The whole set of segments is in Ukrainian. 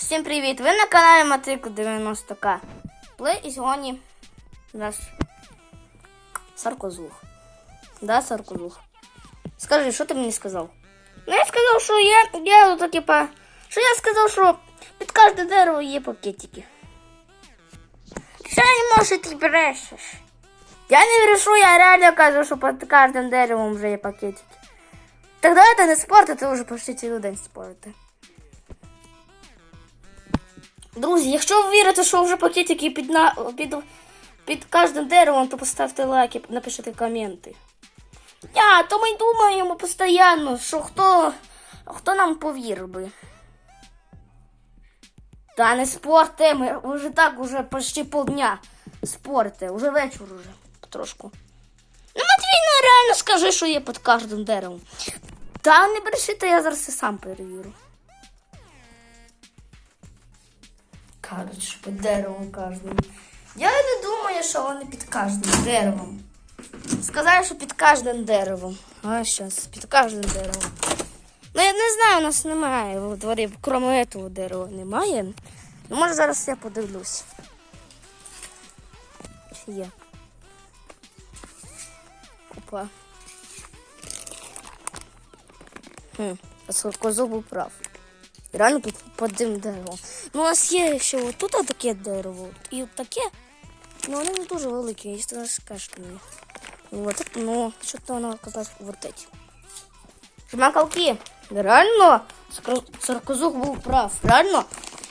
Всім привіт! Ви на каналі Матику 90К. Плей і сьогодні у нас. Да, Саркозух? Скажи, що ти мені сказав? Ну, я сказав, що я, я то, типа, що я сказав, що під кожне дерево є пакетики. Що не може ти брешеш? Я не брешу, я реально кажу, що під кожним деревом вже є пакетики. Так давайте не ви вже почти цілий день спорите. Друзі, якщо ви вірите, що вже пакетики під, на, під, під кожним деревом, то поставте лайки, напишіть коменти. Я, то ми думаємо постійно, що хто, хто нам повірив би. Та не спорте, ми вже так уже почти полдня спорте, уже вечір уже трошку. Ну, Матвій, ну реально скажи, що є під кожним деревом. Та не брешите, я зараз і сам перевірю. Кажуть, що під деревом кожним. Я не думаю, що вони під кожним деревом. Сказали, що під кожним деревом. А зараз під кожним деревом. Ну я не знаю, у нас немає у дворі, крім цього дерева немає. Ну, може зараз я подивлюсь. Чи є? Опа. Хм, козу був прав. Реально під, під тим деревом. Ну, у нас є ще отут таке дерево і таке. Ну, вони не дуже великі, якщо не скажеш мені. От, це, ну, що-то воно оказалось вертить. Жмакалки, реально, Сарко- Саркозух був прав. Реально,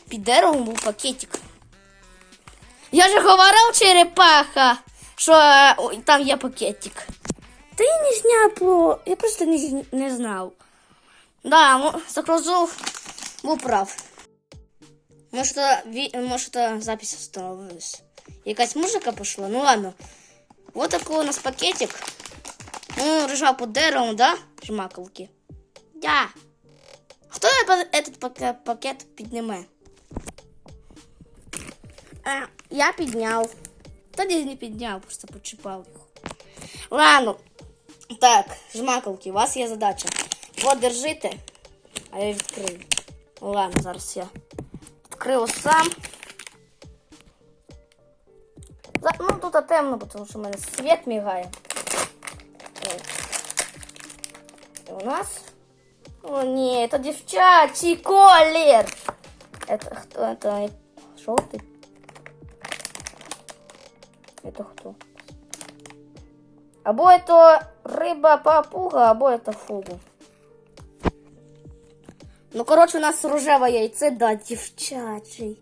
під деревом був пакетик. Я же говорив, черепаха, що е, там є пакетик. Та я не зняв, по... я просто не, не знав. Да, Саркозух був прав. Може, то, ві... Може, запись остановилась. Якась музика пішла? Ну ладно. Вот такой у нас пакетик. Ну, лежал под деревом, да? Жмакалки. Да. Хто этот пакет підніме? А, я підняв. Тоді не підняв, просто почіпав його. Ладно. Так, жмакалки, у вас є задача. Вот, держите. А я відкрию. Ладно, зараз я відкрию сам. За- Ну, тут темно, бо тому що в мене світ мігає. От. І у нас. О, ні, це дівчачий колір. Это хто? Это жовтий? Это хто? Або это риба-папуга, або это фугу. Ну, коротше, у нас рожеве яйце, да, дівчачий.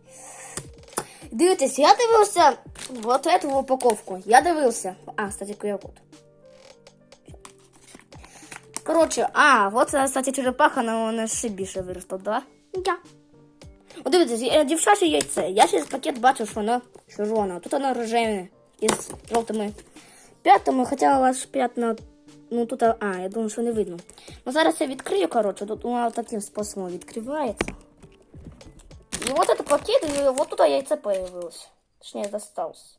Дивитесь, я дивився вот эту упаковку. Я дивився. А, кстати, QR-код. Коротше, а, вот, е, кстати, черепаха на, вона ще більше виросла, да? Да. О, дивіться, е, дівчаче яйце. Я через пакет бачу, що воно червоне. Тут воно рожеве із жовтими п'ятами, хоча у вас п'ятна, ну тут, а, я думаю, що не видно. Ну зараз я відкрию, коротше, тут воно таким способом відкривається. И вот этот пакет, и вот туда яйце появилось. Точнее, досталось.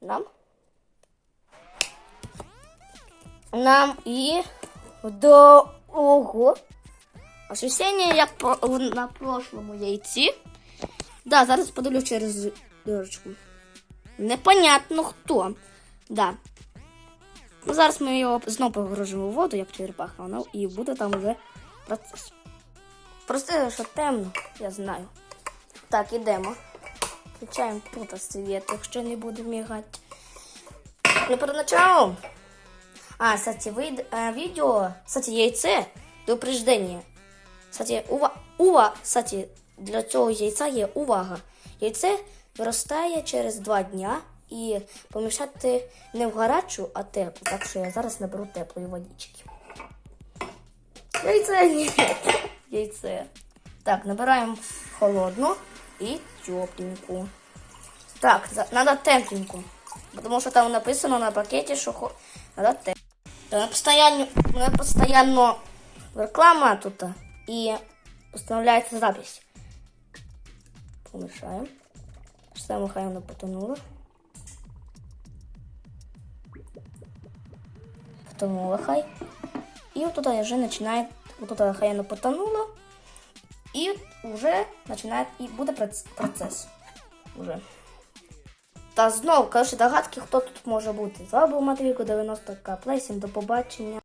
Нам. Нам и до ого. Ощущение, як по- на прошлому яйці. Да, зараз подивлюсь через дырочку. Непонятно хто. Да. Ну, зараз ми його знову погружимо в воду, як черепаха, воно, і буде там вже процес. Просто що темно, я знаю. Так, ідемо. Включаємо тут світ, якщо не буде мігати. Ну, началом. А, кстати, вид, э, видео, кстати, яйце до упреждення. Кстати, ува, ува, кстати, для цього яйця є увага. Яйце виростає через два дня і помішати не в гарячу, а теплу. Так що я зараз наберу теплої водички. Яйце ні. Яйце. Так, набираємо холодну і тепленьку. Так, надо тепленьку. Потому що там написано на пакеті, що хо... надо тепленьку. Та постоянно, постоянно реклама тут і устанавливается запись. Помешаем. Ставим хай вона потонула. Потонула хай. И вот тут уже начинает, вот хай вона потонула. И уже начинает, и будет процесс. Уже. Та знову, коротше, догадки, хто тут може бути. З вами був Матвійко 90 к Плей. До побачення.